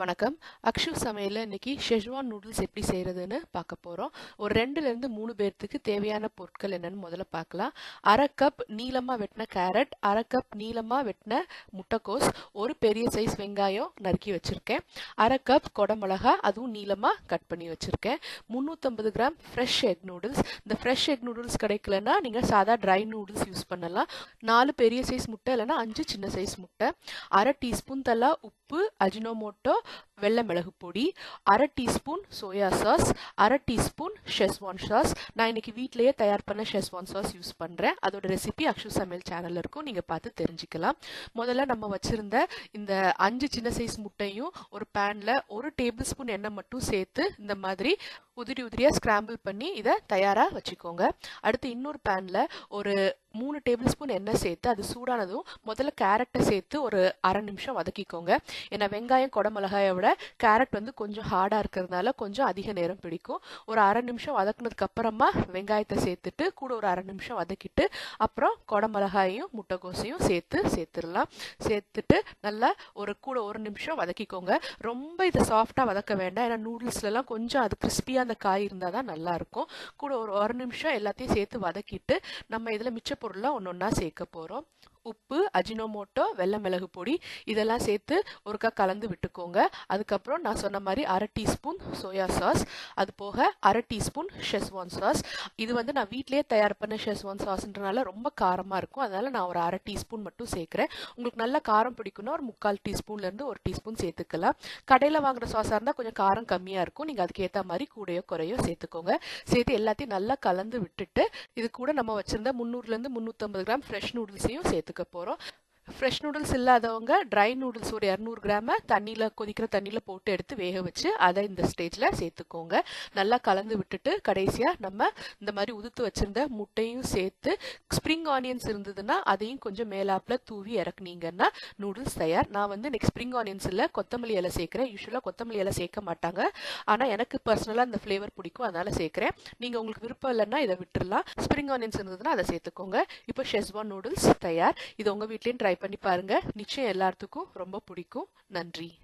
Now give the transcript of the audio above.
வணக்கம். அக்ஷு சமையலில் இன்னைக்கு ஷெஜ்வான் நூடுல்ஸ் எப்படி செய்கிறதுன்னு பார்க்க போகிறோம் ஒரு ரெண்டுலேருந்து மூணு பேர்த்துக்கு தேவையான பொருட்கள் என்னென்னு முதல்ல பார்க்கலாம். அரை கப் நீளமாக வெட்டின கேரட் அரை கப் நீளமாக வெட்டின முட்டைக்கோஸ் ஒரு பெரிய சைஸ் வெங்காயம் நறுக்கி வச்சுருக்கேன். அரை கப் கொடமிளகா அதுவும் நீளமாக கட் பண்ணி வச்சுருக்கேன். முந்நூற்றம்பது கிராம் ஃப்ரெஷ் எக் நூடுல்ஸ் இந்த ஃப்ரெஷ் எக் நூடுல்ஸ் கிடைக்கலன்னா நீங்கள் சாதா ட்ரை நூடுல்ஸ் யூஸ் பண்ணலாம். நாலு பெரிய சைஸ் முட்டை இல்லைன்னா அஞ்சு சின்ன சைஸ் முட்டை. அரை டீஸ்பூன் தலா உப்பு உப்பு அஜினோமோட்டோ வெள்ளை மிளகு பொடி அரை டீஸ்பூன் சோயா சாஸ் அரை டீஸ்பூன் ஷெஸ்வான் சாஸ் நான் இன்னைக்கு வீட்டிலேயே தயார் பண்ண ஷெஸ்வான் சாஸ் யூஸ் பண்ணுறேன் அதோட ரெசிபி அக்ஷு சமையல் சேனலில் இருக்கும். நீங்கள் பார்த்து தெரிஞ்சுக்கலாம். முதல்ல நம்ம வச்சுருந்த இந்த அஞ்சு சின்ன சைஸ் முட்டையும் ஒரு பேனில் ஒரு டேபிள் ஸ்பூன் எண்ணெய் மட்டும் சேர்த்து இந்த மாதிரி உதிரி உதிரியாக ஸ்க்ராம்பிள் பண்ணி இதை தயாராக வச்சுக்கோங்க. அடுத்து இன்னொரு பேனில் ஒரு மூணு டேபிள் ஸ்பூன் எண்ணெய் சேர்த்து அது சூடானதும் முதல்ல கேரட்டை சேர்த்து ஒரு அரை நிமிஷம் வதக்கிக்கோங்க. ஏன்னா வெங்காயம் குடமிளகாயை விட கேரட் வந்து கொஞ்சம் ஹார்டாக இருக்கிறதுனால கொஞ்சம் அதிக நேரம் பிடிக்கும். ஒரு அரை நிமிஷம் வதக்குனதுக்கு அப்புறமா வெங்காயத்தை சேர்த்துட்டு கூட ஒரு அரை நிமிஷம் வதக்கிட்டு அப்புறம் குடமிளகாயையும் முட்டைக்கோசையும் சேர்த்து சேர்த்துடலாம். சேர்த்துட்டு நல்லா ஒரு கூட ஒரு நிமிஷம் வதக்கிக்கோங்க. ரொம்ப இதை சாஃப்டாக வதக்க வேண்டாம். ஏன்னா நூடுல்ஸ்லலாம் கொஞ்சம் அது கிறிஸ்பியாக அந்த காய் இருந்தால் தான் நல்லாயிருக்கும் கூட ஒரு ஒரு நிமிஷம் எல்லாத்தையும் சேர்த்து வதக்கிட்டு நம்ம இதில் மிச்ச பொருளாக ஒன்று ஒன்றா சேர்க்க போகிறோம் உப்பு அஜினோமோட்டோ வெள்ளை மிளகு பொடி இதெல்லாம் சேர்த்து ஒருக்கா கலந்து விட்டுக்கோங்க. அதுக்கப்புறம் நான் சொன்ன மாதிரி அரை டீஸ்பூன் சோயா சாஸ் அது போக அரை டீஸ்பூன் ஷெஸ்வான் சாஸ் இது வந்து நான் வீட்லேயே தயார் பண்ண ஷெஸ்வான் சாஸ்ன்றனால ரொம்ப காரமாக இருக்கும். அதனால் நான் ஒரு அரை டீஸ்பூன் மட்டும் சேர்க்குறேன். உங்களுக்கு நல்ல காரம் பிடிக்குன்னா ஒரு முக்கால் டீஸ்பூன்லேருந்து ஒரு டீஸ்பூன் சேர்த்துக்கலாம். கடையில் வாங்குற சாஸாக இருந்தால் கொஞ்சம் காரம் கம்மியாக இருக்கும். நீங்கள் அதுக்கேற்ற மாதிரி கூடையோ குறையோ சேர்த்துக்கோங்க. சேர்த்து எல்லாத்தையும் நல்லா கலந்து விட்டுட்டு இது கூட நம்ம வச்சுருந்த முந்நூறுலேருந்து முந்நூற்றம்பது கிராம் ஃப்ரெஷ் நூடுல்ஸையும் சேர்த்துக்க போகிறோம் ஃப்ரெஷ் நூடுல்ஸ் இல்லாதவங்க ட்ரை நூடுல்ஸ் ஒரு இரநூறு கிராம தண்ணியில் கொதிக்கிற தண்ணியில் போட்டு எடுத்து வேக வச்சு அதை இந்த ஸ்டேஜில் சேர்த்துக்கோங்க. நல்லா கலந்து விட்டுட்டு கடைசியாக நம்ம இந்த மாதிரி உதுத்து வச்சுருந்த முட்டையும் சேர்த்து ஸ்ப்ரிங் ஆனியன்ஸ் இருந்ததுன்னா அதையும் கொஞ்சம் மேலாப்பில் தூவி இறக்குனீங்கன்னா நூடுல்ஸ் தயார். நான் வந்து நெக்ஸ்ட் ஸ்ப்ரிங் ஆனியன்ஸ் இல்லை கொத்தமல்லி இலை சேர்க்குறேன். யூஸ்வலாக கொத்தமல்லி இலை சேர்க்க மாட்டாங்க. ஆனால் எனக்கு பர்சனலாக அந்த ஃப்ளேவர் பிடிக்கும் அதனால் சேர்க்குறேன். நீங்கள் உங்களுக்கு விருப்பம் இல்லைன்னா இதை விட்டுடலாம் ஸ்ப்ரிங் ஆனியன்ஸ் இருந்ததுன்னா அதை சேர்த்துக்கோங்க. இப்போ ஷெஸ்வான் நூடுல்ஸ் தயார். இது உங்கள் வீட்லேயும் ட்ரை பண்ணி பாருங்க. நிச்சயம் எல்லாத்துக்கும் ரொம்ப பிடிக்கும். நன்றி.